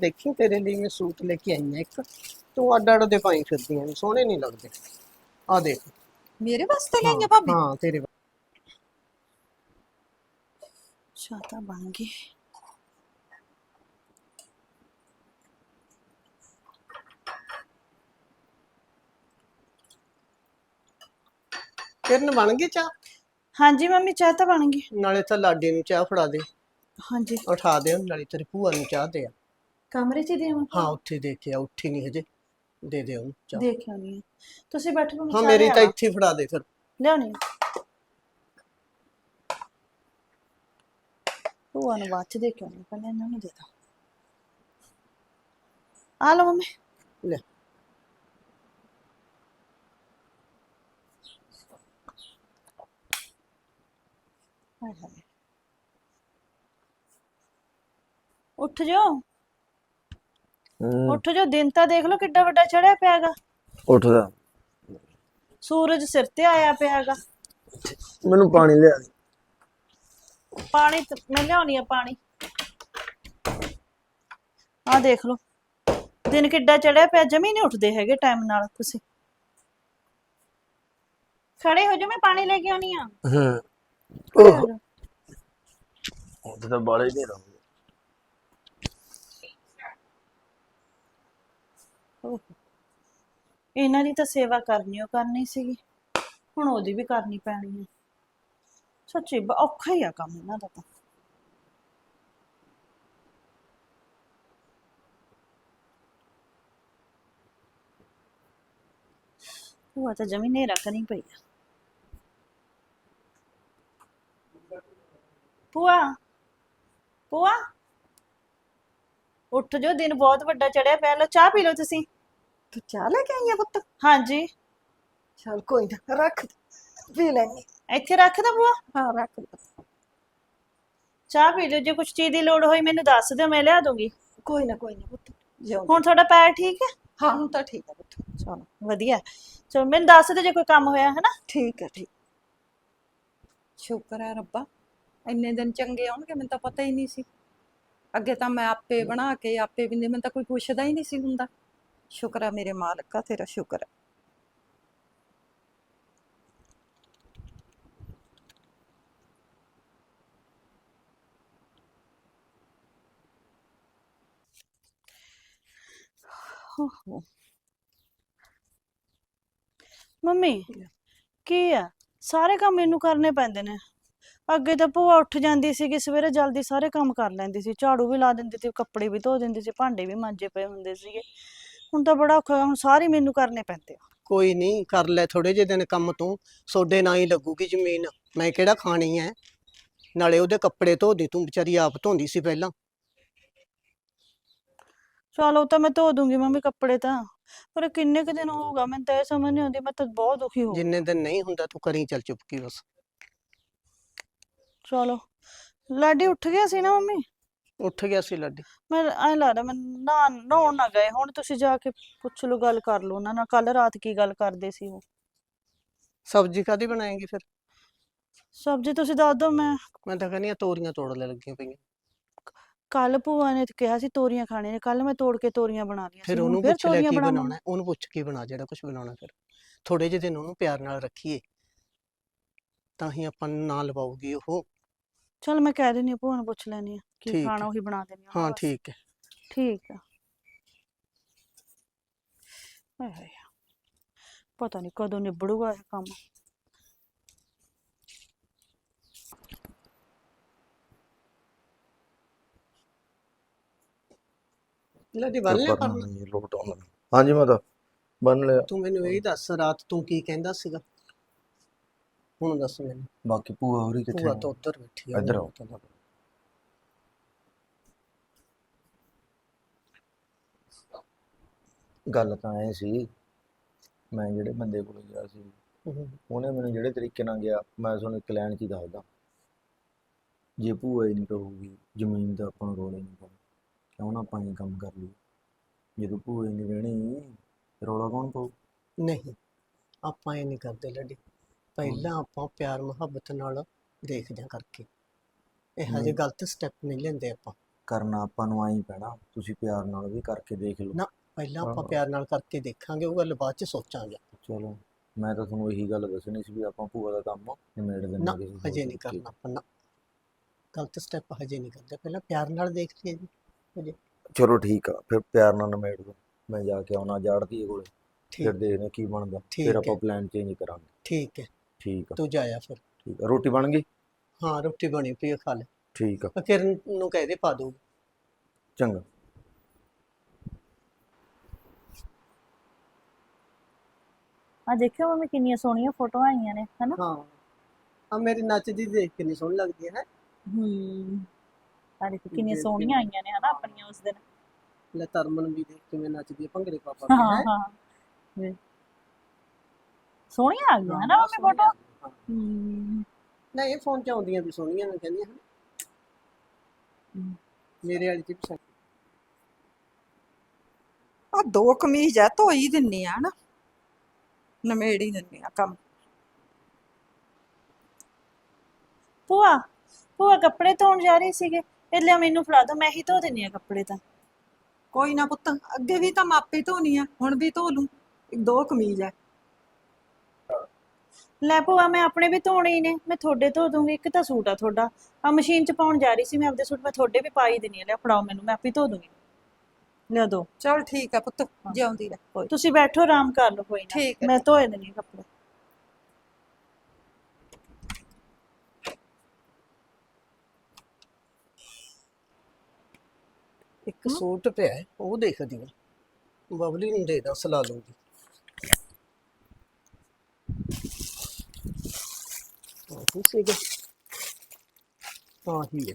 ਦੇਖੀ ਤੇਰੇ ਲਈ ਮੈਂ ਸੂਟ ਲੈ ਕੇ ਆਈ ਹਾਂ ਇੱਕ। ਤੂੰ ਅੱਡ ਅੱਡ ਦੇ ਪਾਈ ਫਿਰਦੀਆਂ ਨੇ ਸੋਹਣੇ ਨਹੀਂ ਲੱਗਦੇ। ਆ ਦੇਖ। ਮੇਰੇ ਵਾਸਤੇ ਲਈਆਂ ਭਾਬੀ? ਹਾਂ ਤੇਰੇ ਚਾਹ ਤਾਂ ਬਣ ਗਈ। ਕਿਰਨ ਬਣ ਗਈ ਚਾਹ? ਹਾਂਜੀ ਮੰਮੀ ਚਾਹ ਤਾਂ ਬਣ ਗਈ। ਨਾਲੇ ਤਾਂ ਲਾਡੀ ਨੂੰ ਚਾਹ ਫੜਾ ਦੇ। ਹਾਂਜੀ। ਉਠਾ ਦੇ ਉਹਨੂੰ, ਨਾਲੇ ਤੇਰੀ ਭੂਆ ਨੂੰ ਚਾਹ ਦੇ। ਆ ਕਮਰੇ 'ਚ ਹੀ ਦੇਵਾਂ ਹਾਂ ਉੱਥੇ ਦੇ ਕੇ ਆ ਉੱਠੀ ਨਹੀਂ ਹਜੇ ਦੇ ਦੇ ਉਹਨੂੰ ਚਾਹ ਦੇਖ ਆਉਣੀ ਆ ਤੁਸੀਂ ਬੈਠੋ ਮੰਮੀ ਹਾਂ ਚਾਹ ਮੇਰੀ ਤਾਂ ਲਿਆਵਾਂ। ਇੱਥੇ ਹੀ ਫੜਾ ਦੇ ਫਿਰ ਲਿਆਉਣੀ ਆ ਭੂਆ ਨੂੰ ਬਾਅਦ ਚ ਦੇ ਕੇ ਆਉਣੀ ਪਹਿਲਾਂ ਇਹਨਾਂ ਨੂੰ ਦੇ ਦਾਂ ਆ ਲਓ ਮੰਮੀ ਲੈ ਹਾਏ ਹਾਏ ਉੱਠ ਜਾਓ ਹੂੰ। ਉੱਠ ਜਾਓ ਦਿਨ ਤਾਂ ਦੇਖ ਲਓ ਕਿੱਡਾ ਵੱਡਾ ਚੜਿਆ ਪਿਆਗਾ। ਉੱਠਦਾ। ਸੂਰਜ ਸਿਰ ਤੇ ਆਇਆ ਪਿਆਗਾ। ਮੈਨੂੰ ਪਾਣੀ ਲਿਆ ਦੇ। ਪਾਣੀ ਤਾਂ- ਮੈਂ ਲਿਆਉਣੀ ਆ ਪਾਣੀ। ਆ ਦੇਖ ਲਓ। ਦਿਨ ਕਿੱਡਾ ਚੜਿਆ ਪਿਆ ਜਮੀ ਨਹੀਂ ਉੱਠਦੇ ਹੈਗੇ ਟਾਈਮ ਨਾਲ ਤੁਸੀਂ। ਖੜੇ ਹੋ ਜਾ ਮੈਂ ਪਾਣੀ ਲੈ ਕੇ ਆਉਣੀ ਆ। ਹੂੰ। ਓਹ ਉਹ ਤਾਂ ਬਾਲੇ ਨਹੀਂ ਰਹੋ ਓਹੋ। ਇਹਨਾਂ ਦੀ ਤਾਂ ਸੇਵਾ ਕਰਨੀ ਓ ਕਰਨੀ ਸੀਗੀ। ਹੁਣ ਉਹਦੀ ਵੀ ਕਰਨੀ ਪੈਣੀ ਹੈ ਸੱਚੀ, ਬ- ਔਖਾ ਹੀ ਆ ਕੰਮ ਇਹਨਾਂ ਦਾ ਤਾਂ। ਭੂਆ ਤਾਂ ਜਮੀ ਨੇ ਰੱਖਣੀ ਪਈ ਆ। ਭੂਆ ਭੂਆ। ਉੱਠ ਜੋ ਦਿਨ ਬਹੁਤ ਵੱਡਾ ਚੜਿਆ ਪਿਆ। ਲਓ, ਚਾਹ ਪੀ ਲਓ ਤੁਸੀਂ। ਤੂੰ ਚਾਹ ਲੈ ਕੇ ਆਈ ਆ ਪੁੱਤ? ਹਾਂਜੀ। ਚਲ ਕੋਈ ਨਾ ਰੱਖ ਦੇ, ਪੀ ਲੈਣੀ ਇੱਥੇ ਰੱਖ ਦਾਂ ਭੂਆ। ਹਾਂ ਰੱਖ ਦੇ। ਚਾਹ ਪੀ ਲਿਓ ਜੇ ਕੁਝ ਚੀਜ਼ ਦੀ ਲੋੜ ਹੋਈ ਮੈਨੂੰ ਦੱਸ ਦਿਓ ਮੈਂ ਲਿਆ ਦੂੰਗੀ। ਕੋਈ ਨਾ ਕੋਈ ਨਾ ਪੁੱਤ ਜਿਉਂ ਹੁਣ ਤੁਹਾਡਾ ਪੈਰ ਠੀਕ ਹੈ? ਹਾਂ ਹੁਣ ਤਾਂ ਠੀਕ ਆ ਪੁੱਤ ਚਲੋ। ਵਧੀਆ। ਚਲੋ ਮੈਨੂੰ ਦੱਸ ਦਿਓ ਜੇ ਕੋਈ ਕੰਮ ਹੋਇਆ ਹੈ ਨਾ ਠੀਕ ਹੈ ਠੀਕ। ਸ਼ੁਕਰ ਹੈ ਰੱਬਾ ਇੰਨੇ ਦਿਨ ਚੰਗੇ ਆਉਣਗੇ ਮੈਨੂੰ ਤਾਂ ਪਤਾ ਹੀ ਨਹੀਂ ਸੀ। ਅੱਗੇ ਤਾਂ ਮੈਂ ਆਪੇ ਬਣਾ ਕੇ ਆਪੇ ਬਿੰਦੇ ਮੈਨੂੰ ਤਾਂ ਕੋਈ ਪੁੱਛਦਾ ਹੀ ਨਹੀਂ ਸੀ ਹੁੰਦਾ। ਸ਼ੁਕਰ ਹੈ ਮੇਰੇ ਮਾਲਕਾ ਤੇਰਾ ਸ਼ੁਕਰ ਹੈ ਓਹੋ। ਮੰਮੀ ਕੀ ਆ? ਸਾਰੇ ਕੰਮ ਮੈਨੂੰ ਕਰਨੇ ਪੈਂਦੇ ਨੇ। ਅੱਗੇ ਤਾਂ ਭੂਆ ਉੱਠ ਜਾਂਦੀ ਸੀਗੀ ਸਵੇਰੇ ਜਲਦੀ ਸਾਰੇ ਕੰਮ ਕਰ ਲੈਂਦੀ ਸੀ। ਝਾੜੂ ਵੀ ਲਾ ਦਿੰਦੀ ਸੀ ਕੱਪੜੇ ਵੀ ਧੋ ਦਿੰਦੀ ਸੀ ਭਾਂਡੇ ਵੀ ਮਾਂਜੇ ਪਏ ਹੁੰਦੇ ਸੀਗੇ। ਹੁਣ ਤਾਂ ਬੜਾ ਔਖਾ ਹੁਣ ਸਾਰੇ ਮੈਨੂੰ ਕਰਨੇ ਪੈਂਦੇ ਆ। ਕੋਈ ਨਹੀਂ ਕਰ ਲੈ ਥੋੜੇ ਜਿਹੇ ਦਿਨ ਕੰਮ ਤੂੰ ਸੋਡੇ ਨਾਲ ਹੀ ਲੱਗੂਗੀ ਜ਼ਮੀਨ। ਮੈਂ ਕਿਹੜਾ ਖਾਣੀ ਐ? ਨਾਲੇ ਉਹਦੇ ਕੱਪੜੇ ਧੋਦੀ ਤੂੰ ਵਿਚਾਰੀ ਆਪ ਧੋਂਦੀ ਸੀ ਪਹਿਲਾਂ। ਚਲੋ ਤਾਂ ਮੈਂ ਧੋ ਦੂੰਗੀ ਮੰਮੀ ਕੱਪੜੇ ਤਾਂ। ਪਰ ਕਿੰਨੇ ਕੁ ਦਿਨ ਹੋਊਗਾ ਮੈਨੂੰ ਤਾਂ ਇਹ ਸਮਝ ਨਹੀਂ ਆਉਂਦੀ ਮੈਂ ਤਾਂ ਬਹੁਤ ਦੁਖੀ ਹੋ ਜਿੰਨੇ ਦਿਨ ਨਹੀਂ ਹੁੰਦਾ ਤੂੰ ਕਰੀ ਚੱਲ ਚੁੱਪਕੀ ਬਸ। ਚਲੋ। ਲਾਡੀ ਉੱਠ ਗਿਆ ਸੀ ਨਾ ਮੰਮੀ? ਉੱਠ ਗਿਆ ਸੀ ਲੱਡੀ। ਮੈਂ ਐਂ ਲੱਗਦਾ ਮੈਂ ਨਾ ਨਹਾਉਣ ਨਾ ਗਏ ਹੁਣ ਤੁਸੀਂ ਜਾ ਕੇ ਪੁੱਛ ਲਓ ਗੱਲ ਕਰ ਲਓ ਉਹਨਾਂ ਨਾਲ। ਕੱਲ ਰਾਤ ਕੀ ਗੱਲ ਕਰਦੇ ਸੀ ਉਹ? ਸਬਜ਼ੀ ਕਾਦੀ ਬਣਾਏਗੀ ਫਿਰ? ਸਬਜ਼ੀ ਤੁਸੀਂ ਦੱਸ ਦਿਓ ਮੈਂ ਮੈਂ ਤਾਂ ਕਹਿੰਦੀ ਆ ਤੋਰੀਆਂ ਤੋੜ ਲੈ ਲੱਗੀਆਂ ਪਈਆਂ। ਕੱਲ ਭੂਆ ਨੇ ਕਿਹਾ ਸੀ ਤੋਰੀਆਂ ਖਾਣੇ ਨੇ ਕੱਲ ਮੈਂ ਤੋੜ ਕੇ ਤੋਰੀਆਂ ਬਣਾ ਲਈਆਂ ਫਿਰ ਉਹਨੂੰ ਪੁੱਛ ਲੈ ਕੀ। ਬਣਾਉਣਾ ਉਹਨੂੰ ਪੁੱਛ ਕੇ ਬਣਾ ਜਿਹੜਾ ਕੁਝ ਬਣਾਉਣਾ ਫਿਰ। ਥੋੜੇ ਜਿਹੇ ਦਿਨ ਉਹਨੂੰ ਪਿਆਰ ਨਾਲ ਰੱਖੀਏ ਤਾਂ ਹੀ ਆਪਾਂ ਨੂੰ ਨਾ ਲਵਾਉਗੀ ਉਹ। ਚਲ ਮੈਂ ਕਹਿ ਦਿੰਦੀ ਹਾਂ ਭੂਆ ਨੂੰ ਪੁੱਛ ਲੈਣੀ ਆ ਕੀ ਠੀਕ ਖਾਣਾ ਹੈ। ਉਹੀ ਬਣਾ ਦੇਣੀ ਆ ਹਾਂ। ਠੀਕ ਹੈ। ਠੀਕ ਆ। ਹਾਏ ਹਾਏ ਪਤਾ ਨਹੀਂ ਕਦੋਂ ਨਿਬੜੂਗਾ ਇਹ ਕੰਮ। ਲੱਡੀ ਬੰਨ ਲਿਆ ਕਰਨਾ ਹਾਂਜੀ ਮੈਂ ਤਾਂ ਬੰਨ ਲਿਆ। ਤੂੰ ਮੈਨੂੰ ਇਹ ਦੱਸ ਰਾਤ ਤੂੰ ਕੀ ਕਹਿੰਦਾ ਸੀਗਾ? ਹੁਣ ਦੱਸ ਮੈਨੂੰ। ਬਾਕੀ ਭੂਆ ਹੋਰੀ ਕਿੱਥੇ ਭੂਆ ਨੇ? ਤਾਂ ਉੱਧਰ ਬੈਠੀ ਆ ਇੱਧਰ ਆਓ। ਲੱਗ- ਗੱਲ ਤਾਂ ਐ ਸੀ ਮੈਂ ਜਿਹੜੇ ਬੰਦੇ ਕੋਲ ਗਿਆ ਸੀ ਉਹਨੇ ਮੈਨੂੰ ਜਿਹੜੇ ਤਰੀਕੇ ਨਾਲ ਗਿਆ ਮੈਂ ਤੁਹਾਨੂੰ ਇੱਕ ਲਾਈਨ 'ਚ ਹੀ ਦੱਸਦਾ। ਜੇ ਭੂਆ ਹੀ ਨਹੀਂ ਕਹੂਗੀ ਜ਼ਮੀਨ ਦਾ ਆਪਾਂ ਨੂੰ ਰੋਲੇ ਨਹੀਂ ਪਾਉਣਾ ਕਿਉਂ ਨਾ ਆਪਾਂ ਹੀ ਕੰਮ ਕਰ ਲਈ ਜਦੋਂ ਭੂਆ ਹੀ ਨਹੀਂ ਰਹਿਣੀ ਰੌਲਾ ਕੌਣ ਪਾਊ? ਨਹੀਂ ਆਪਾਂ ਇਹ ਨਹੀਂ ਕਰਦੇ ਲੱਡੀ। ਪਹਿਲਾਂ ਆਪਾਂ ਪਿਆਰ ਮੁਹੱਬਤ ਨਾਲ ਦੇਖਦੇ ਹਾਂ ਕਰਕੇ। ਇਹ ਹਜੇ। ਗਲਤ ਸਟੈਪ ਨਹੀਂ ਲੈਂਦੇ ਆਪਾਂ। ਕਰਨਾ ਆਪਾਂ ਨੂੰ ਆਈ ਪੈਣਾ ਤੁਸੀਂ ਪਿਆਰ ਨਾਲ ਵੀ ਕਰਕੇ ਦੇਖ ਲਓ। ਨਾ, ਪਹਿਲਾਂ ਆਪਾਂ। ਪਿਆਰ ਨਾਲ ਕਰਕੇ ਦੇਖਾਂਗੇ ਉਹ ਗੱਲ ਬਾਅਦ ਚ ਸੋਚਾਂਗੇ। ਚਲੋ ਮੈਂ ਤਾਂ ਤੁਹਾਨੂੰ ਇਹੀ ਗੱਲ ਦੱਸਣੀ ਸੀ ਵੀ ਆਪਾਂ ਭੂਆ ਦਾ ਕੰਮ ਨਿਮੇੜ ਦਿੰਦੇ ਨਾ ਹਜੇ ਨਹੀਂ ਕਰਨਾ ਆਪਾਂ ਨਾ। ਗਲਤ ਸਟੈਪ ਹਜੇ ਨਹੀਂ ਕਰਦੇ ਪਹਿਲਾਂ ਪਿਆਰ ਨਾਲ ਦੇਖ ਲਈਏ ਜੀ ਨਾਲ। ਚਲੋ ਠੀਕ ਆ ਫਿਰ ਪਿਆਰ ਨਾਲ ਨਿਮੇੜ ਦੋ ਮੈਂ ਜਾ ਕੇ ਆਉਣਾ ਜਾੜਦੀ ਕੋਲੇ ਫਿਰ ਦੇਖਦੇ ਕੀ ਬਣਦਾ ਫਿਰ ਆਪਾਂ। ਪਲਾਨ ਚੇਂਜ ਕਰਾਂਗੇ। ਠੀਕ ਹੈ। ਠੀਕ ਆ। ਤੂੰ ਜਾਇਆ ਫਿਰ। ਠੀਕ ਆ। ਰੋਟੀ ਬਣ ਗਈ? ਹਾਂ ਰੋਟੀ ਬਣੀ ਪਈ ਹੈ, ਖਾ ਲੈ। ਠੀਕ ਆ। ਆ ਕਿਰਨ ਨੂੰ ਕਹਿ ਦੇ ਪਾ ਦੂ ਚੰਗਾ। ਆ ਦੇਖਿਓ ਮੰਮੀ ਕਿੰਨੀਆਂ ਸੋਹਣੀਆਂ ਫੋਟੋਆਂ ਆਈਆਂ ਨੇ ਹਨਾ? ਹਾਂ। ਆ ਮੇਰੀ ਨੱਚਦੀ ਦੇਖ ਕਿੰਨੀ ਸੋਹਣੀ ਲੱਗਦੀ ਹੈ ਹੂੰ? ਆ ਦੇਖੋ ਕਿੰਨੀਆਂ ਸੋਹਣੀਆਂ ਆਈਆਂ ਨੇ ਹਨਾ ਆਪਣੀਆਂ ਉਸ ਦਿਨ। ਲੈ ਤਰਮਨ ਵੀ ਦੇਖ ਕਿਵੇਂ ਨੱਚਦੀ ਹੈ ਭੰਗੜੇ ਪਾਪਾ ਹਾਂ? ਹਾਂ। ਵੇ- ਸੋਹਣੀਆਂ ਆ ਗਈਆਂ ਹਨਾ ਮੰਮੀ ਫੋਟੋ ਹੂੰ। ਨਹੀਂ ਇਹ ਫੋਨ 'ਚ ਆਉਂਦੀਆਂ ਵੀ ਸੋਹਣੀਆਂ ਨੇ ਕਹਿੰਦੀਆਂ ਹਨ ਹਮ। ਮੇਰੇ ਵਾਲੀ 'ਚ ਵੀ ਸੋਹਣੀ ਆ ਦੋ ਕਮੀਜ਼ ਆ ਧੋ ਹੀ ਦਿੰਨੀ ਆ ਨਾ ਨਮੇੜ ਹੀ ਦਿੰਨੀ ਆ ਕੰਮ। ਭੂਆ ਭੂਆ ਕੱਪੜੇ ਧੋਣ ਜਾ ਰਹੀ ਸੀਗੇ। ਇਹ ਲਿਆ ਮੈਨੂੰ ਫੜਾ ਦੋ ਮੈਂ ਹੀ ਧੋ ਦਿੰਨੀ ਆ ਕੱਪੜੇ ਤਾਂ। ਕੋਈ ਨਾ ਪੁੱਤ ਅੱਗੇ ਵੀ ਤਾਂ ਮਾਪੇ ਧੋਣੀ ਆ ਹੁਣ ਵੀ ਧੋ ਲੂੰ। ਦੋ ਕਮੀਜ਼ ਆ। ਲੈ ਭੂਆ ਮੈਂ ਆਪਣੇ ਵੀ ਧੋਣੇ ਹੀ ਨੇ ਮੈਂ ਤੁਹਾਡੇ ਧੋ ਦੂੰਗੀ ਇੱਕ ਤਾਂ ਸੂਟ ਆ ਤੁਹਾਡਾ। ਆ ਮਸ਼ੀਨ 'ਚ ਪਾਉਣ ਜਾ ਰਹੀ ਸੀ ਮੈਂ ਆਪਦੇ ਸੂਟ ਮੈਂ ਤੁਹਾਡੇ ਵੀ ਪਾ ਹੀ ਦੇਣੀ ਆ ਲੈ ਫੜਾਓ ਮੈਨੂੰ ਮੈਂ ਆਪੇ ਧੋ ਦੂੰਗੀ। ਲਿਆ ਦੋ। ਚਲ ਠੀਕ ਆ ਪੁੱਤ ਜਿਉਂਦੀ ਰਹਿ ਕੋਈ ਤੁਸੀਂ ਬੈਠੋ ਆਰਾਮ ਕਰ ਲਓ ਕੋਈ ਨਾ। ਹੈ। ਮੈਂ ਧੋਏ ਦੇਣੀ ਆ ਕੱਪੜੇ। ਇੱਕ ਸੂਟ ਪਿਆ ਹੈ, ਉਹ ਦੇਖਦੀ ਹਾਂ ਬਬਲੀ ਨੂੰ ਦੇ ਦਾਂ ਸਲਾ ਲੂੰਗੀ ਸੀਗਾ ਹੈ।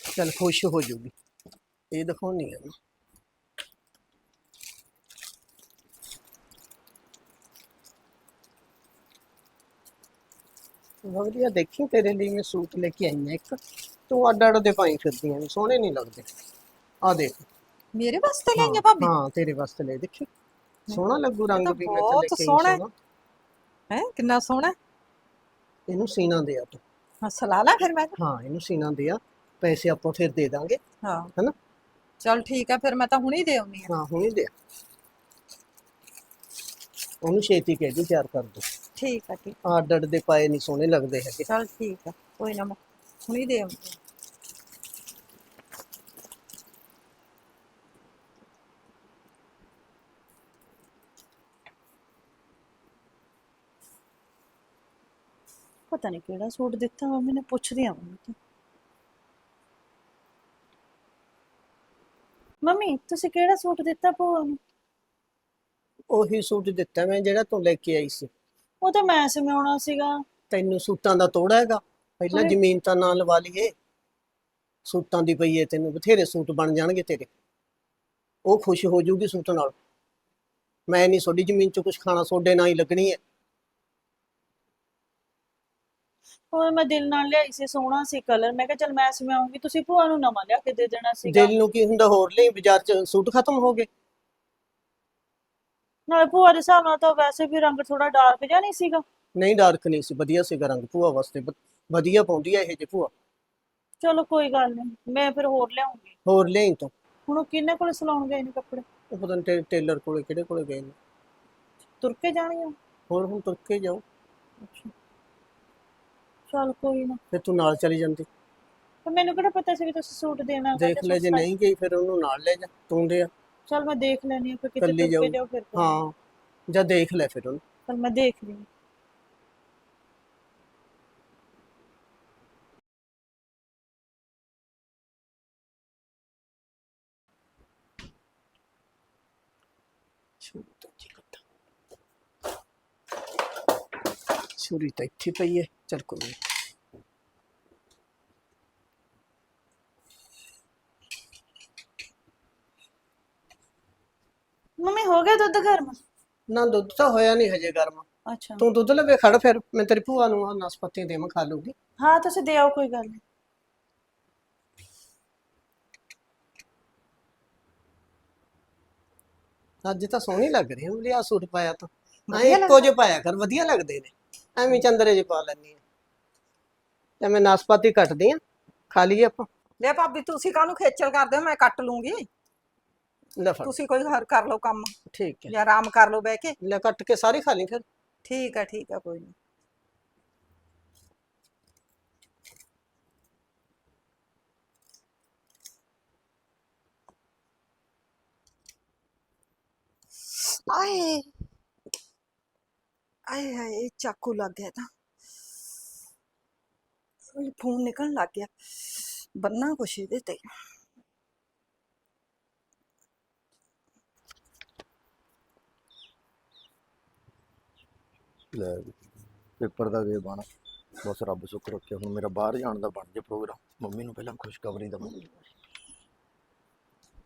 ਚਲ ਖੁਸ਼ ਹੋ ਜੂਗੀ। ਇਹ ਦਿਖਾਉਣੀ ਹੈ ਨਾ ਬਬਲੀਆ ਦੇਖੀ ਤੇਰੇ ਲਈ ਮੈਂ ਸੂਟ ਲੈ ਕੇ ਆਈ ਹਾਂ ਇੱਕ। ਤੂੰ ਅੱਡ ਅੱਡ ਦੇ ਪਾਈ ਫਿਰਦੀਆਂ ਨੇ ਸੋਹਣੇ ਨਹੀਂ ਲੱਗਦੇ। ਆ ਦੇਖ। ਮੇਰੇ ਵਾਸਤੇ ਹਾਂ, ਲਈਆਂ ਭਾਬੀ? ਹਾਂ ਤੇਰੇ ਵਾਸਤੇ ਲੈ। ਦੇਖੀ। ਸੋਹਣਾ ਲੱਗੂ ਰੰਗ ਵੀ ਮੈਂ ਬਹੁਤ ਲੈ ਕੇ। ਸੋਹਣਾ। ਹੈ। ਕਿੰਨਾ ਸੋਹਣਾ ਇਹਨੂੰ ਸੀਨਾ ਦੇ ਆ ਤੂੰ। ਹਾਂ ਸਲਾ ਲਾ ਫਿਰ ਮੈਂ। ਹਾਂ ਇਹਨੂੰ ਸੀਨਾ ਦੇ ਆ। ਪੈਸੇ ਆਪਾਂ ਫਿਰ ਦੇ ਦਾਂਗੇ ਹਾਂ। ਹੈਨਾ? ਚਲ ਠੀਕ ਆ ਫਿਰ ਮੈਂ ਤਾਂ ਹੁਣੀ ਦੇ ਆਉਣੀ ਆ ਹਾਂ ਹੁਣੇ ਦੇ ਆ। ਉਹਨੂੰ ਛੇਤੀ ਕਹਿ ਦੀ ਤਿਆਰ ਕਰ ਦੋ। ਠੀਕ ਆ ਠੀਕ ਆ ਅੱਡ ਅੱਡ ਦੇ ਪਾਏ ਨਹੀਂ ਸੋਹਣੇ ਲੱਗਦੇ ਹੈਗੇ। ਚਲ ਠੀਕ ਆ ਕੋਈ ਨਾ ਮੈਂ ਹੁਣੀ ਦੇ ਆਉਣੀ ਆ। ਪਤਾ ਨਹੀਂ ਕਿਹੜਾ ਸੂਟ ਦਿੱਤਾ ਮੰਮੀ ਨੇ ਪੁੱਛਦੀ ਆ ਮੰਮੀ ਤੋਂ। ਮੰਮੀ ਤੁਸੀਂ ਕਿਹੜਾ ਸੂਟ ਦਿੱਤਾ ਭੂਆ ਨੂੰ? ਉਹੀ ਸੂਟ ਦਿੱਤਾ ਮੈਂ ਜਿਹੜਾ ਤੂੰ ਲੈ ਕੇ ਆਈ ਸੀ। ਉਹ ਤਾਂ ਮੈਂ ਸਿਮਾਉਣਾ ਸੀਗਾ। ਤੈਨੂੰ ਸੂਟਾਂ ਦਾ ਤੋੜਾ ਹੈਗਾ। ਪਹਿਲਾਂ। ਜ਼ਮੀਨ ਤਾਂ ਨਾ ਲਵਾ ਲਈਏ। ਸੂਟਾਂ ਦੀ ਪਈ ਏ ਤੈਨੂੰ ਬਥੇਰੇ ਸੂਟ ਬਣ ਜਾਣਗੇ ਤੇਰੇ। ਉਹ ਖੁਸ਼ ਹੋ ਜਾਊਗੀ ਸੂਟ ਨਾਲ। ਮੈਂ ਨਹੀਂ ਤੁਹਾਡੀ ਜ਼ਮੀਨ 'ਚ ਕੁਝ ਖਾਣਾ ਸੋਡੇ ਨਾਲ ਹੀ ਲੱਗਣੀ ਹੈ ਉਹ ਮੈਂ ਦਿਲ ਨਾਲ ਲਿਆਈ ਸੀ ਸੋਹਣਾ ਸੀ ਕਲਰ ਮੈਂ ਕਿਹਾ ਚਲ ਮੈਂ ਸਿਮਾਉਂਗੀ ਤੁਸੀਂ ਭੂਆ ਨੂੰ ਨਵਾਂ ਲਿਆ ਕੇ ਦੇ ਦੇਣਾ ਸੀਗਾ। ਦਿਲ ਨੂੰ ਕੀ ਹੁੰਦਾ ਹੋਰ ਲਈ ਬਾਜ਼ਾਰ 'ਚ ਸੂਟ ਖਤਮ ਹੋ ਗਏ? ਨਾਲੇ ਭੂਆ ਦੇ ਹਿਸਾਬ ਨਾਲ ਤਾਂ ਵੈਸੇ ਵੀ ਰੰਗ ਥੋੜਾ ਡਾਰਕ ਜਿਹਾ ਨਹੀਂ ਸੀਗਾ। ਨਹੀਂ ਡਾਰਕ ਨਹੀਂ ਸੀ ਵਧੀਆ ਸੀਗਾ ਰੰਗ ਭੂਆ ਵਾਸਤੇ ਵਧੀਆ ਪਾਉਂਦੀ ਆ ਇਹ ਜੇ ਭੂਆ। ਚਲੋ ਕੋਈ ਗੱਲ ਨਹੀਂ ਮੈਂ ਫਿਰ ਹੋਰ ਲਿਆਉਂਗੀ ਹੋਰ ਲਿਆਈ ਤੂੰ? ਹੁਣ ਉਹ ਕਿੰਨੇ ਕੋਲੇ ਸਿਲਾਉਣ ਗਏ ਨੇ ਕੱਪੜੇ? ਉਹ ਪਤਾ ਨਹੀਂ ਟੇਲਰ ਕੋਲੇ ਕਿਹੜੇ ਕੋਲੇ ਗਏ ਨੇ? ਤੁਰ ਕੇ ਜਾਣੀ ਆ ਹੋਰ ਹੁਣ ਤੁਰ ਕੇ ਜਾਓ। ਚਲ ਕੋਈ ਨਾ। ਫਿਰ ਤੂੰ ਨਾਲ ਚਲੀ ਜਾਂਦੀ। ਪਰ ਮੈਨੂੰ ਕਿਹੜਾ ਪਤਾ ਸੀ ਵੀ ਤੁਸੀਂ ਸੂਟ ਦੇਣਾ ਦੇਖ ਲੈ ਜੇ ਨਹੀਂ ਗਈ ਫਿਰ ਉਹਨੂੰ ਨਾਲ ਲੈ ਜਾ ਤੂੰ ਦੇ ਆ। ਚਲ ਮੈਂ ਦੇਖ ਲੈਣੀ ਆ ਫਿਰ ਕਿਤੇ ਇਕੱਲੀ ਤੁਰ ਜਾਊ। ਕੇ ਜਾਓ ਫਿਰ ਕੋਈ ਹਾਂ ਜਾਂ ਦੇਖ ਲੈ ਫਿਰ ਉਹਨੂੰ। ਚਲ ਮੈਂ ਦੇਖ ਲਈ ਛੁਰੀ ਤਾਂ ਜੀ ਕੱਟਾ ਛੁਰੀ ਤਾਂ ਇੱਥੇ ਪਈ ਹੈ। ਚਲ ਕੋਈ। ਮੰਮੀ ਹੋ ਗਿਆ ਦੁੱਧ ਗਰਮ? ਨਾ ਦੁੱਧ ਤਾਂ ਹੋਇਆ ਨਹੀਂ ਹਜੇ ਗਰਮ। ਅੱਛਾ। ਤੂੰ ਦੁੱਧ ਲਵੇ ਖੜ ਫਿਰ ਮੈਂ ਤੇਰੀ ਭੂਆ ਨੂੰ ਆ ਨਾਸਪਤੀ ਦੇਵਾਂ ਖਾ ਲੂਗੀ। ਹਾਂ ਤੁਸੀਂ ਦੇ ਆਓ ਕੋਈ ਗੱਲ ਨਹੀਂ ਅੱਜ ਤਾਂ ਸੋਹਣੀ ਲੱਗ ਰਹੀ ਹੈ ਲਿਆ ਸੂਟ ਪਾਇਆ ਤਾਂ। ਐਂ ਇੱਕੋ ਜਿਹੇ ਪਾਇਆ ਕਰ ਵਧੀਆ ਲੱਗਦੇ ਨੇ। ਐਵੇਂ ਚੰਦਰੇ ਜਿਹੇ ਪਾ ਲੈਣੀ ਆ ਤੇ ਮੈਂ ਨਾਸਪਤੀ ਕੱਟਦੀ ਆ ਖਾ ਲਈਏ ਆਪਾਂ। ਲੈ ਭਾਬੀ ਤੁਸੀਂ ਕਾਹਨੂੰ ਖੇਚਲ ਕਰਦੇ ਹੋ? ਮੈਂ ਕੱਟ ਲੂੰਗੀ। ਲੈ ਫੜ। ਤੁਸੀਂ ਕੋਈ ਹਰ ਕਰ ਲਓ ਕੰਮ। ਠੀਕ ਹੈ। ਜਾਂ ਆਰਾਮ ਕਰ ਲਓ ਬਹਿ ਕੇ। ਲੈ ਕੱਟ ਕੇ ਸਾਰੀ ਖਾ ਲਈ ਫਿਰ। ਠੀਕ ਹੈ ਠੀਕ ਹੈ ਕੋਈ ਨਹੀਂ। ਆਏ। ਆਏ ਹਾਏ ਚਾਕੂ ਲੱਗ ਗਿਆ ਤਾਂ ਇਹ ਫੋਨ ਨਿਕਲਣ ਲੱਗ ਗਿਆ ਬੰਨਾ ਕੁਛ ਇਹਦੇ ਤੇ ਲੈ ਵੀ, ਪੇਪਰ ਦਾ ਵੇ ਬਣ ਬਸ ਰੱਬ ਸੁੱਖ ਰੱਖੇ ਹੁਣ ਮੇਰਾ ਬਾਹਰ ਜਾਣ ਦਾ ਬਣ ਜੇ ਪ੍ਰੋਗਰਾਮ ਮੰਮੀ ਨੂੰ ਪਹਿਲਾਂ ਖੁਸ਼ਖਬਰੀ ਦਵਾਂ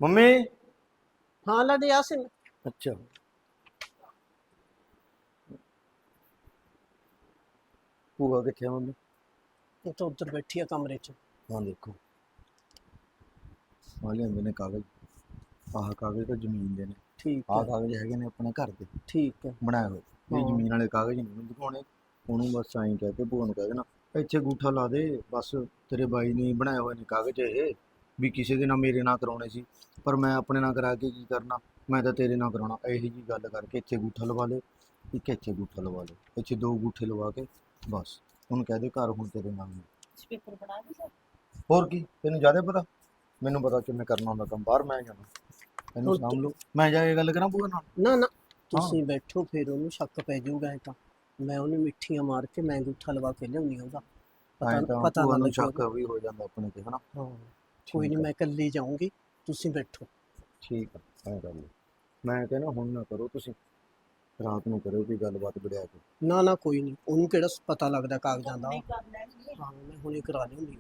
ਮੰਮੀ ਹਾਂ ਲੈ ਦੇ ਆਸਿਨ ਅੱਛਾ ਭੂਆ ਕਿੱਥੇ ਆ ਮੰਮੀ? ਉਹ ਤਾਂ ਉੱਧਰ ਬੈਠੀ ਆ ਕਮਰੇ 'ਚ। ਹਾਂ ਦੇਖੋ। ਆ ਲਿਆਂਦੇ ਨੇ ਕਾਗਜ਼। ਆਹ ਕਾਗਜ਼ ਤਾਂ ਜ਼ਮੀਨ ਦੇ ਨੇ। ਠੀਕ ਆਹ ਹੈ। ਕਾਗਜ਼ ਹੈਗੇ ਨੇ ਆਪਣੇ ਘਰ ਦੇ। ਠੀਕ ਹੈ। ਬਣਾਏ ਹੋਏ। ਇਹ ਹਾਂ। ਜ਼ਮੀਨ ਵਾਲੇ ਕਾਗਜ਼ ਨਹੀਂ ਮੈਨੂੰ ਦਿਖਾਉਣੇ। ਉਹਨੂੰ ਬਸ ਐਂ ਕਹਿ ਕੇ ਭੂਆ ਨੂੰ ਕਹਿ ਦੇਣਾ ਇੱਥੇ ਗੂਠਾ ਲਾ ਦੇ ਬਸ ਤੇਰੇ ਬਾਈ ਨੇ ਬਣਾਏ ਹੋਏ ਨੇ ਕਾਗਜ਼ ਇਹ ਵੀ ਕਿਸੇ ਦੇ ਨਾਲ ਮੇਰੇ ਨਾਲ ਕਰਾਉਣੇ ਸੀ। ਪਰ ਮੈਂ ਆਪਣੇ ਨਾਲ ਕਰਾ ਕੇ ਕੀ ਕਰਨਾ? ਮੈਂ ਤਾਂ ਤੇਰੇ ਨਾਲ ਕਰਾਉਣਾ। ਇਹੀ ਜੀ ਗੱਲ ਕਰਕੇ ਇੱਥੇ ਗੂਠਾ ਲਵਾ ਲੈ ਇੱਕ ਇੱਥੇ ਗੂਠਾ ਲਵਾ ਲੈ ਇੱਥੇ ਦੋ ਗੂਠੇ ਲਵਾ ਕੇ ਬਸ ਉਹਨੂੰ ਕਹਿ ਦੇ ਘਰ ਹੁਣ ਤੇਰੇ ਨਾਲ ਹੀ ਹੈ। ਪੇਪਰ ਬਣਾ ਦੇ ਹੋਰ ਕੀ ਤੈਨੂੰ ਜ਼ਿਆਦਾ ਪਤਾ? ਮੈਨੂੰ ਪਤਾ ਕਿਵੇਂ ਕਰਨਾ ਹੁੰਦਾ ਕੰਮ ਬਾਹਰ ਮੈਂ ਜਾਣਾ। ਤੈਨੂੰ ਹੋਰ ਸਾਂਭ ਲਓ। ਮੈਂ ਜਾ ਕੇ ਗੱਲ ਕਰਾਂ ਭੂਆ ਨਾਲ? ਨਾ ਨਾ ਤੁਸੀਂ ਬੈਠੋ ਫਿਰ ਉਹਨੂੰ ਸ਼ੱਕ ਪੈ ਜਾਊਗਾ ਇਹ ਤਾਂ। ਮੈਂ ਉਹਨੂੰ ਮਿੱਠੀਆਂ ਮਾਰ ਕੇ ਮੈਂ ਅੰਗੂਠਾ ਲਵਾ ਕੇ ਲਿਆਉਣੀ ਉਹਦਾ। ਪਤਾ ਤਾਂ ਪਤਾ ਭੂਆ ਨਾ ਨੂੰ ਲੱਗੇ ਸ਼ੱਕ ਵੀ ਹੋ ਜਾਂਦਾ ਆਪਣੇ ਤੇ ਹਨਾ? ਹਾਂ। ਕੋਈ ਨਹੀਂ ਮੈਂ ਇਕੱਲੀ ਜਾਊਂਗੀ ਤੁਸੀਂ ਬੈਠੋ। ਠੀਕ ਆ ਐਂ ਕਰ ਲਓ। ਮੈਂ ਕਹਿੰਦਾ ਹੁਣ ਨਾ ਕਰੋ ਤੁਸੀਂ। ਰਾਤ ਨੂੰ ਕਰਿਓ ਕੋਈ ਗੱਲਬਾਤ ਬੜਿਆ ਕੇ। ਨਾ ਨਾ ਕੋਈ ਨਹੀਂ। ਉਹਨੂੰ ਕਿਹੜਾ ਪਤਾ ਲੱਗਦਾ ਕਾਗਜ਼ਾਂ ਦਾ? ਹਾਂ ਮੈਂ ਹੁਣੇ ਕਰਾ। ਠੀਕ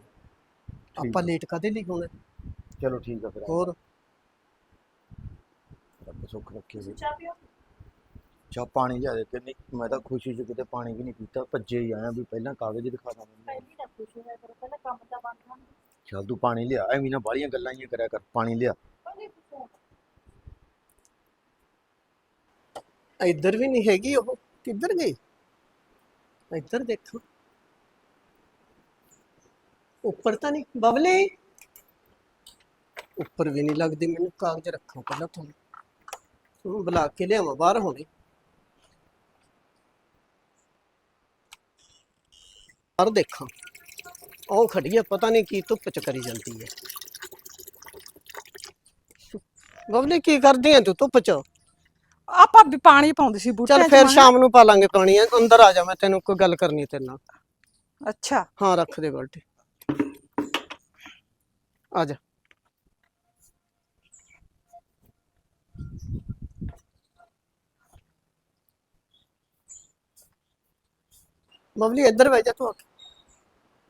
ਆਪਾਂ। ਲੇਟ ਕਦੇ ਲਈ ਹੋਣਾ? ਚਲੋ ਠੀਕ ਆ ਫਿਰ। ਹੋਰ? ਰੱਬ ਸੁੱਖ ਰੱਖੇ ਜੀ। ਚਾਹ ਪੀਓ? ਚਾਹ ਪਾਣੀ ਲਿਆ ਦੇ ਕਿੰਨੀ ਮੈਂ ਤਾਂ ਖੁਸ਼ੀ 'ਚ ਕਿਤੇ ਪਾਣੀ ਵੀ ਨਹੀਂ ਪੀਤਾ ਭੱਜੇ ਹੀ ਆਇਆ ਵੀ ਪਹਿਲਾਂ ਕਾਗਜ਼ ਦਿਖਾ ਦਾਂ ਮੈਨੂੰ। ਪਹਿਲੀ ਨਾ ਖੁਸ਼ ਹੋਇਆ ਕਰੋ ਪਹਿਲਾਂ ਕੰਮ ਤਾਂ ਬੰਦ ਨਾ ਚੱਲ ਤੂੰ ਪਾਣੀ ਲਿਆ ਐਵੇਂ ਨਾ ਬਾਲੀਆਂ ਗੱਲਾਂ ਹੀ ਕਰਿਆ ਕਰ ਪਾਣੀ ਲਿਆ ਪਹਿਲੇ ਖੁਸ਼ ਹੋ ਇੱਧਰ ਵੀ ਨਹੀਂ ਹੈਗੀ ਉਹ। ਕਿੱਧਰ ਗਈ? ਇੱਧਰ ਦੇਖੋ। ਉੱਪਰ ਤਾਂ ਨਹੀਂ। ਬਬਲੀ! ਉੱਪਰ ਵੀ ਨਹੀਂ ਲੱਗਦੀ ਮੈਨੂੰ। ਕਾਗਜ਼ ਰੱਖਾਂ ਪਹਿਲਾਂ ਤੁਹਾਨੂੰ ਬੁਲਾ ਕੇ ਲਿਆਵਾਂ। ਬਾਹਰ ਹੋਣੀ। ਬਾਹਰ ਦੇਖਾਂ। ਉਹ ਖੜੀ ਹੈ ਪਤਾ ਨਹੀਂ ਕੀ ਧੁੱਪ ਚ ਕਰੀ ਜਾਂਦੀ ਹੈ। ਬਬਲੀ, ਕੀ ਕਰਦੀ ਹੈ ਤੂੰ ਧੁੱਪ ਚ? ਆ ਭਾਬੀ ਪਾਣੀ ਪਾਉਂਦੀ ਸੀ ਬੂਟਿਆਂ ਚੱਲ 'ਚ ਫਿਰ ਮੈਂ। ਸ਼ਾਮ ਨੂੰ ਪਾ ਲਾਂਗੇ ਪਾਣੀ ਅੰਦਰ ਆ ਜਾ ਮੈਂ ਤੈਨੂੰ ਕੋਈ ਗੱਲ ਕਰਨੀ ਤੇਰੇ ਨਾਲ। ਅੱਛਾ। ਹਾਂ ਰੱਖ ਦੇ ਬਾਲਟੀ। ਆ ਜਾ। ਬਬਲੀ ਇੱਧਰ ਬਹਿ ਜਾ ਤੂੰ ਆ ਕੇ।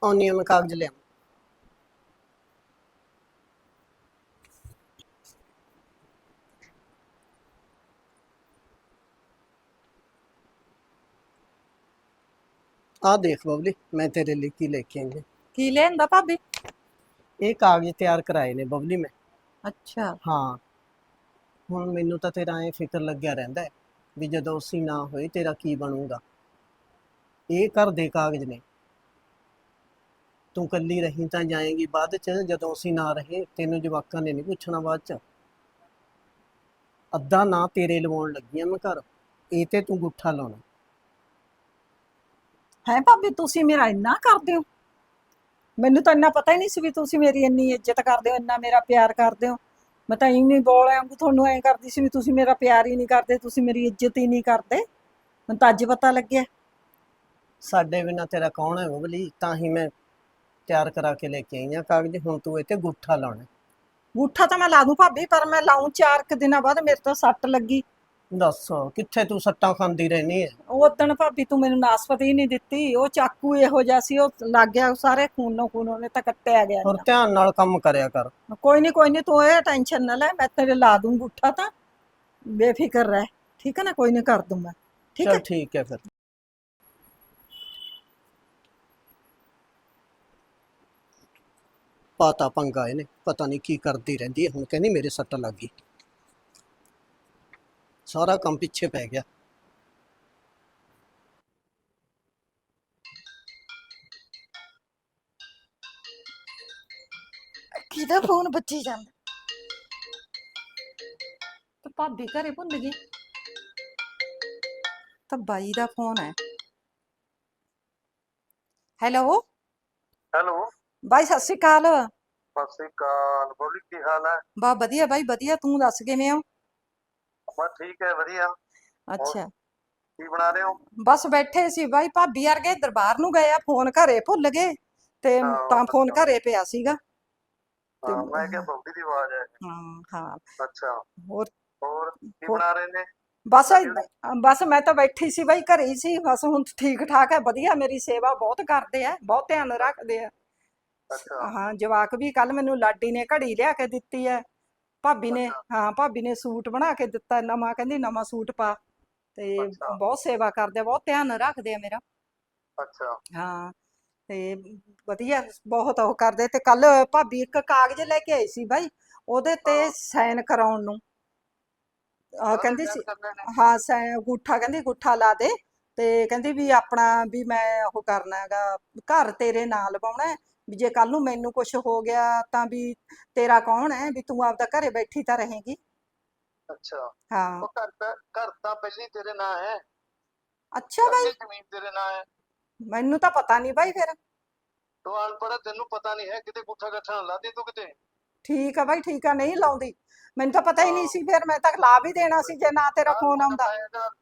ਆਉਣੀ ਮੈਂ ਕਾਗਜ਼ ਲਿਆ ਆ ਦੇਖ ਬਬਲੀ ਮੈਂ ਤੇਰੇ ਲਈ ਕੀ ਲੈ ਕੇ ਆਈ ਹਾਂ। ਕੀ ਲੈਂਦਾ ਭਾਬੀ? ਇਹ ਕਾਗਜ਼ ਤਿਆਰ ਕਰਾਏ ਨੇ ਬਬਲੀ ਮੈਂ। ਅੱਛਾ। ਹਾਂ। ਹੁਣ ਮੈਨੂੰ ਤਾਂ ਤੇਰਾ ਐ ਫਿਕਰ ਲੱਗਿਆ ਰਹਿੰਦਾ ਹੈ ਵੀ ਜਦੋਂ ਅਸੀਂ ਨਾ ਹੋਏ ਤੇਰਾ ਕੀ ਬਣੂਗਾ। ਇਹ ਘਰ ਦੇ ਕਾਗਜ਼ ਨੇ। ਤੂੰ ਕੱਲੀ ਰਹੀ ਤਾਂ ਜਾਏਗੀ ਬਾਅਦ ਚ ਜਦੋਂ ਅਸੀਂ ਨਾ ਰਹੇ ਤੈਨੂੰ ਜਵਾਕਾਂ ਨੇ ਨਹੀਂ ਪੁੱਛਣਾ ਬਾਅਦ ਚ। ਅੱਧਾ ਨਾ ਤੇਰੇ ਲਵਾਉਣ ਲੱਗੀਆਂ ਮੈਂ ਘਰ। ਇਹ ਤੇ ਤੂੰ ਗੁੱਠਾ ਲਾਉਣਾ। ਹੈ ਭਾਬੀ ਤੁਸੀਂ ਮੇਰਾ ਇੰਨਾ ਕਰਦੇ ਹੋ? ਮੈਨੂੰ ਤਾਂ ਇੰਨਾ ਪਤਾ ਹੀ ਨਹੀਂ ਸੀ ਵੀ ਤੁਸੀਂ ਮੇਰੀ ਇੰਨੀ ਇੱਜ਼ਤ ਕਰਦੇ ਹੋ ਇੰਨਾ ਮੇਰਾ ਪਿਆਰ ਕਰਦੇ ਹੋ। ਮੈਂ ਤਾਂ ਇੰਨੀ ਬੋਲ ਆਂਗੂ ਤੁਹਾਨੂੰ ਐਂ ਕਰਦੀ ਸੀ ਵੀ ਤੁਸੀਂ ਮੇਰਾ ਪਿਆਰ ਹੀ ਨਹੀਂ ਕਰਦੇ ਤੁਸੀਂ ਮੇਰੀ ਇੱਜ਼ਤ ਹੀ ਨਹੀਂ ਕਰਦੇ। ਮੈਨੂੰ ਤਾਂ ਅੱਜ ਪਤਾ ਲੱਗਿਆ। ਸਾਡੇ ਬਿਨਾਂ ਤੇਰਾ ਕੌਣ ਹੈ ਬਬਲੀ? ਤਾਂ ਹੀ ਮੈਂ ਤਿਆਰ ਕਰਾ ਕੇ ਲੈ ਕੇ ਆਈ ਹਾਂ ਕਾਗਜ਼ ਹੁਣ ਤੂੰ ਤੇ ਗੁੱਠਾ ਲਾਉਣਾ। ਗੂਠਾ ਤਾਂ ਮੈਂ ਲਾ ਦੂੰ ਭਾਬੀ ਪਰ ਮੈਂ ਲਾਉਂ ਚਾਰ ਕੁ ਦਿਨਾਂ ਬਾਅਦ ਮੇਰੇ ਤਾਂ ਸੱਟ ਲੱਗੀ। ਦੱਸ ਕਿੱਥੇ ਤੂੰ ਸੱਟਾਂ ਖਾਂਦੀ ਰਹਿਨੀ ਹੈ ਉਦਣ ਭਾਬੀ ਤੂੰ ਮੈਨੂੰ ਨਾਸਪਤੀ ਨਹੀਂ ਦਿੱਤੀ ਉਹ ਚਾਕੂ ਇਹੋ ਜਿਹਾ ਸੀ ਉਹ ਲੱਗ ਗਿਆ ਸਾਰੇ ਖੂਨੋਂ ਖੂਨ ਉਹਨੇ ਤਾਂ ਕੱਟਿਆ ਗਿਆ ਔਰ ਧਿਆਨ ਨਾਲ ਕੰਮ ਕਰਿਆ ਕਰ। ਕੋਈ ਨਹੀਂ ਕੋਈ ਨਹੀਂ ਤੂੰ ਇਹ ਟੈਨਸ਼ਨ ਨਾ ਲੈ ਮੈਂ ਤੇਰੇ ਲਾ ਦੂੰ ਗੁੱਠਾ ਤਾਂ। ਬੇਫਿਕਰ ਰਹਿ ਠੀਕ ਹੈ ਨਾ? ਕੋਈ ਨਹੀਂ ਕਰ ਦੂੰ ਮੈਂ ਠੀਕ ਚਲ ਹੈ ਠੀਕ ਹੈ ਫਿਰ। ਪਾਤਾ ਪੰਗਾ ਇਹਨੇ ਪਤਾ ਨਹੀਂ ਕੀ ਕਰਦੀ ਰਹਿੰਦੀ ਹੁਣ ਕਹਿੰਦੀ ਮੇਰੇ ਸੱਟ ਲੱਗ ਗਈ। ਸਾਰਾ ਕੰਮ ਪਿੱਛੇ ਪੈ ਗਿਆ। ਕਿਹਦਾ ਫੋਨ ਬੱਚੀ ਜਾਂਦਾ? ਤੇ ਭਾਬੀ ਘਰੇ ਭੁੱਲ ਗਈ। ਤਾਂ ਬਾਈ ਦਾ ਫੋਨ ਹੈ। ਹੈਲੋ? ਹੈਲੋ? ਬਾਈ ਸਤਿ ਸ਼੍ਰੀ ਅਕਾਲ। ਸਤਿ ਸ੍ਰੀ ਅਕਾਲ। ਬੋਲੀ ਕੀ ਹਾਲ ਹੈ? ਬਾ ਵਧੀਆ ਬਾਈ ਵਧੀਆ। ਤੂੰ ਦੱਸ ਕਿਵੇਂ ਹੋ? ਬਸ ਠੀਕ ਹੈ ਵਧੀਆ। ਅੱਛਾ। ਕੀ ਬਣਾ ਰਹੇ ਹੋ? ਬਸ ਬੈਠੇ ਸੀ ਬਾਈ ਭਾਬੀ ਵਰਗੇ ਦਰਬਾਰ ਨੂੰ ਗਏ ਆ ਫੋਨ ਘਰੇ ਭੁੱਲ ਗਏ ਤੇ ਹਾਂ, ਤਾਂ ਫੋਨ ਅੱਛਾ। ਘਰੇ ਪਿਆ ਸੀਗਾ। ਹਾਂ, ਮੈਂ ਕਿਹਾ ਬੋਲੀ ਦੀ ਆਵਾਜ਼ ਹੈ ਹਾਂ ਹਾਂ। ਅੱਛਾ। ਹੋਰ ਹੋਰ ਕੀ ਹੋਰ- ਬਣਾ ਰਹੇ ਨੇ? ਬਸ ਏਦਾਂ- ਬਸ ਮੈਂ ਤਾਂ ਬੈਠੀ ਸੀ ਬਾਈ ਘਰੇ ਹੀ ਸੀ। ਬਸ ਹੁਣ ਠੀਕ ਠਾਕ ਹੈ ਵਧੀਆ ਮੇਰੀ ਸੇਵਾ ਬਹੁਤ ਕਰਦੇ ਆ ਬਹੁਤ ਧਿਆਨ ਰੱਖਦੇ ਆ। ਅੱਛਾ। ਹਾਂ ਜਵਾਕ ਵੀ ਕੱਲ ਮੈਨੂੰ ਲਾਡੀ ਨੇ ਘੜੀ ਲਿਆ ਕੇ ਦਿੱਤੀ ਹੈ। ਭਾਬੀ ਨੇ। ਹਾਂ ਭਾਬੀ ਨੇ ਸੂਟ ਬਣਾ ਕੇ ਦਿੱਤਾ ਨਵਾਂ ਕਹਿੰਦੀ ਨਵਾਂ ਸੂਟ ਪਾ ਤੇ ਅੱਛਾ। ਬਹੁਤ ਸੇਵਾ ਕਰਦੇ ਆ ਬਹੁਤ ਧਿਆਨ ਰੱਖਦੇ ਆ ਮੇਰਾ ਅੱਛਾ ਹਾਂ ਤੇ ਵਧੀਆ ਬਹੁਤ ਉਹ ਕਰਦੇ ਤੇ ਕੱਲ ਭਾਬੀ ਇੱਕ ਕਾਗਜ਼ ਲੈ ਕੇ ਆਈ ਸੀ ਬਾਈ ਉਹਦੇ ਤੇ ਹਾਂ। ਸਾਈਨ ਕਰਾਉਣ ਨੂੰ ਆ ਕਾਹਦੇ ਸੀ? ਹਾਂ ਸੈ ਅੰਗੂਠਾ ਕਹਿੰਦੀ ਅੰਗੂਠਾ ਲਾ ਦੇ ਤੇ ਕਹਿੰਦੀ ਵੀ ਆਪਣਾ ਵੀ ਮੈਂ ਉਹ ਕਰਨਾ ਹੈਗਾ ਘਰ ਤੇਰੇ ਨਾਲ ਲਵਾਉਣਾ ਹੈ ਵੀ ਜੇ ਕੱਲ ਨੂੰ ਮੈਨੂੰ ਕੁਝ ਹੋ ਗਿਆ ਤਾਂ ਵੀ ਤੇਰਾ ਕੌਣ ਹੈ? ਵੀ ਤੂੰ ਆਪਦਾ ਘਰੇ ਬੈਠੀ ਤਾਂ ਰਹੇਗੀ। ਅੱਛਾ। ਹਾਂ। ਉਹ ਘਰ ਤਾਂ ਘਰ ਤਾਂ ਪਹਿਲੀ ਤੇਰੇ ਨਾਂ ਹੈ। ਅੱਛਾ ਬਾਈ। ਜ਼ਮੀਨ ਤੇਰੇ ਨਾਂ ਹੈ। ਮੈਨੂੰ ਤਾਂ ਪਤਾ ਨਹੀਂ ਬਾਈ ਫਿਰ। ਤੂੰ ਅਨਪੜ੍ਹ ਤੈਨੂੰ ਪਤਾ ਨਹੀਂ ਹੈ ਕਿਤੇ ਗੁੱਠਾ ਗੱਠਾ ਨਾ ਲਾ ਦੇ ਤੂੰ ਕਿਤੇ। ਠੀਕ ਆ ਬਾਈ ਠੀਕ ਆ ਨਹੀਂ ਲਾਉਂਦੀ। ਮੈਨੂੰ ਤਾਂ ਪਤਾ ਹੀ ਨਹੀਂ। ਸੀ ਫਿਰ ਮੈਂ ਤਾਂ ਲਾ ਵੀ ਦੇਣਾ ਸੀ ਜੇ ਨਾ ਤੇਰਾ ਫੋਨ ਮੈਂ ਆਉਂਦਾ।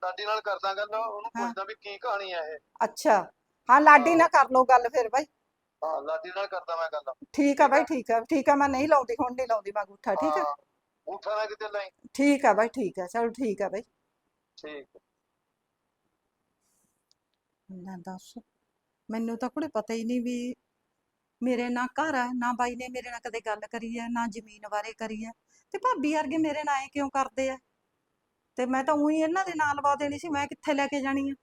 ਦਾਦੀ ਨਾਲ ਕਰਦਾ ਗੱਲ ਉਹਨੂੰ। ਪੁੱਛਦਾ ਵੀ ਕੀ ਕਹਾਣੀ ਹੈ ਇਹ। ਅੱਛਾ। ਹਾਂ ਲਾਡੀ। ਨਾਲ ਕਰ ਲਓ ਗੱਲ ਫਿਰ ਬਾਈ। ਹਾਂ ਲਾਡੀ ਨਾਲ ਕਰਦਾ ਮੈਂ ਗੱਲ। ਠੀਕ ਆ ਬਾਈ ਠੀਕ ਆ। ਠੀਕ ਆ ਮੈਂ ਨਹੀਂ ਲਾਉਂਦੀ ਹੁਣ ਨਹੀਂ ਲਾਉਂਦੀ ਮੈਂ ਅੰਗੂਠਾ ਠੀਕ ਆ? ਹਾਂ, ਨਾ ਕਿਤੇ ਲਈ? ਠੀਕ ਆ ਬਾਈ ਠੀਕ ਆ ਚਲੋ ਠੀਕ ਆ ਬਾਈ। ਠੀਕ ਲੈ ਦੱਸ ਮੈਨੂੰ ਤਾਂ ਕੁੜੇ ਪਤਾ ਹੀ ਨਹੀਂ ਵੀ ਮੇਰੇ ਨਾਲ ਘਰ ਆ ਨਾ ਬਾਈ ਨੇ ਮੇਰੇ ਨਾਲ ਕਦੇ ਗੱਲ ਕਰੀ ਆ ਨਾ ਜ਼ਮੀਨ ਬਾਰੇ ਕਰੀ ਆ। ਤੇ ਭਾਬੀ ਵਰਗੇ ਮੇਰੇ ਨਾਲ ਐ ਕਿਉਂ ਕਰਦੇ ਆ? ਤੇ ਮੈਂ ਤਾਂ ਉਹੀ ਇਹਨਾਂ ਦੇ ਨਾਲ ਲਵਾ ਦੇਣੀ ਸੀ ਮੈਂ ਕਿੱਥੇ ਲੈ ਕੇ ਜਾਣੀ ਆ? ਵੀ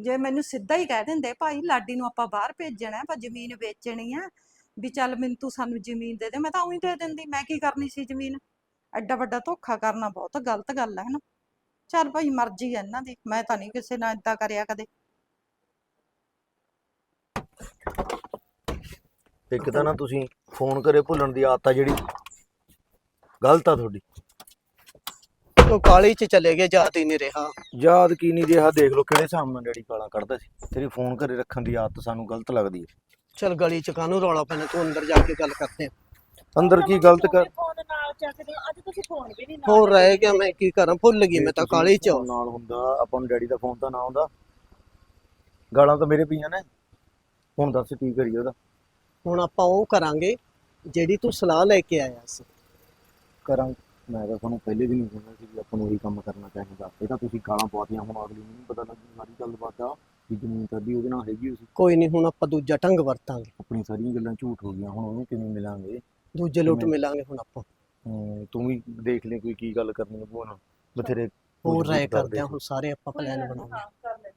ਜੇ ਮੈਨੂੰ ਸਿੱਧਾ ਹੀ ਕਹਿ ਦਿੰਦੇ, ਭਾਈ ਲਾਡੀ ਨੂੰ ਆਪਾਂ ਬਾਹਰ ਭੇਜਣਾ, ਆਪਾਂ ਜ਼ਮੀਨ ਵੇਚਣੀ ਆ, ਵੀ ਚੱਲ ਮੈਨੂੰ ਤੂੰ ਸਾਨੂੰ ਜ਼ਮੀਨ ਦੇ ਦੇ। ਮੈਂ ਤਾਂ ਉਹੀ ਦੇ ਦਿੰਦੀ, ਮੈਂ ਕੀ ਕਰਨੀ ਸੀ ਜ਼ਮੀਨ? ਐਡਾ ਵੱਡਾ ਧੋਖਾ ਕਰਨਾ ਬਹੁਤ ਗਲਤ ਗੱਲ ਹੈ ਹਨਾ? ਚੱਲ ਭਾਈ ਮਰਜ਼ੀ ਹੈ ਇਹਨਾਂ ਦੀ, ਮੈਂ ਤਾਂ ਨਹੀਂ ਕਿਸੇ ਨਾਲ ਏਦਾਂ ਕਰਿਆ ਕਦੇ। ਇੱਕ ਤਾਂ ਨਾ ਤੁਸੀਂ ਫੋਨ ਕਰੇ ਭੁੱਲਣ ਦੀ ਆਦਤ ਆ ਜਿਹੜੀ, ਗਲਤ ਆ ਤੁਹਾਡੀ। ਉਹ ਕਾਲੀ ਚ ਚਲੇ ਗਏ ਯਾਦ ਹੀ ਨਹੀਂ ਰਿਹਾ। ਯਾਦ ਕੀ ਨਹੀਂ ਰਿਹਾ ਦੇਖ ਲਓ ਕਿਹੜੇ ਹਿਸਾਬ ਨਾਲ ਡੈਡੀ ਗਾਲਾਂ ਕੱਢਦਾ ਸੀ। ਤੇਰੀ ਫੋਨ ਘਰੇ ਰੱਖਣ ਦੀ ਆਦਤ ਸਾਨੂੰ ਗਲਤ ਲੱਗਦੀ ਹੈ। ਚਲ ਗਲੀ ਚ ਕਾਹਨੂੰ ਰੌਲਾ ਪੈਣਾ ਤੂੰ ਅੰਦਰ ਜਾ ਕੇ ਗੱਲ ਕਰਦੇ ਅੰਦਰ ਕੀ ਗਲਤ ਕਰ ਫੋਨ ਨਾਲ ਚੱਕਦੇ ਹੋ ਅੱਜ ਤੁਸੀਂ ਫੋਨ ਵੀ ਨਹੀਂ ਹੋਰ ਰਹਿ ਗਿਆ ਮੈਂ ਕੀ ਕਰਾਂ ਭੁੱਲ ਗਈ ਮੈਂ ਤਾਂ ਕਾਲੀ ਚ। ਨਾਲ ਹੁੰਦਾ ਆਪਾਂ ਨੂੰ ਡੈਡੀ ਦਾ ਫੋਨ ਤਾਂ ਨਾ ਆਉਂਦਾ। ਗਾਲਾਂ ਤਾਂ ਮੇਰੇ ਪਈਆਂ ਨੇ। ਹੁਣ ਦੱਸ ਕੀ ਕਰੀਏ ਉਹਦਾ। ਹੁਣ ਆਪਾਂ ਉਹ ਕਰਾਂਗੇ ਜਿਹੜੀ ਤੂੰ ਸਲਾਹ ਲੈ ਕੇ ਆਇਆ ਸੀ। ਕਰਾਂ। ਮੈਂ ਤਾਂ ਤੁਹਾਨੂੰ ਪਹਿਲੇ ਵੀ ਨਹੀਂ ਕਹਿੰਦਾ ਸੀ ਵੀ ਆਪਾਂ ਨੂੰ ਉਹੀ ਕੰਮ ਕਰਨਾ ਚਾਹੀਦਾ। ਇਹ ਤਾਂ ਤੁਸੀਂ ਗਾਲਾਂ ਪਵਾਤੀਆਂ ਹੁਣ ਅਗਲੀ ਨੂੰ ਨਹੀਂ ਪਤਾ ਲੱਗੀ ਸਾਰੀ ਗੱਲਬਾਤ ਆ ਵੀ ਜ਼ਮੀਨ ਕਰਦੀ ਉਹਦੇ ਨਾਲ ਹੈਗੀ ਸੀ। ਕੋਈ ਨਹੀਂ ਹੁਣ ਆਪਾਂ ਦੂਜਾ ਢੰਗ ਵਰਤਾਂਗੇ। ਆਪਣੀ ਸਾਰੀਆਂ ਗੱਲਾਂ ਝੂਠ ਹੋ ਗਈਆਂ ਹੁਣ ਉਹਨੂੰ ਕਿਵੇਂ ਮਿਲਾਂਗੇ? ਦੂਜੇ ਲੁੱਟ? ਮਿਲਾਂਗੇ ਹੁਣ ਆਪਾਂ। ਹਮ, ਤੂੰ ਵੀ ਦੇਖ ਲੈ ਕੋਈ ਕੀ ਗੱਲ ਕਰਨੀ ਹੈ ਭੂਆ ਨਾਲ। ਬਥੇਰੇ ਹੋਰ ਰਾਏ ਕਰਦੇ ਆ। ਹੁਣ ਸਾਰੇ ਆਪਾਂ ਪਲਾਨ ਬਣਾਉਂਦੇ ਆ।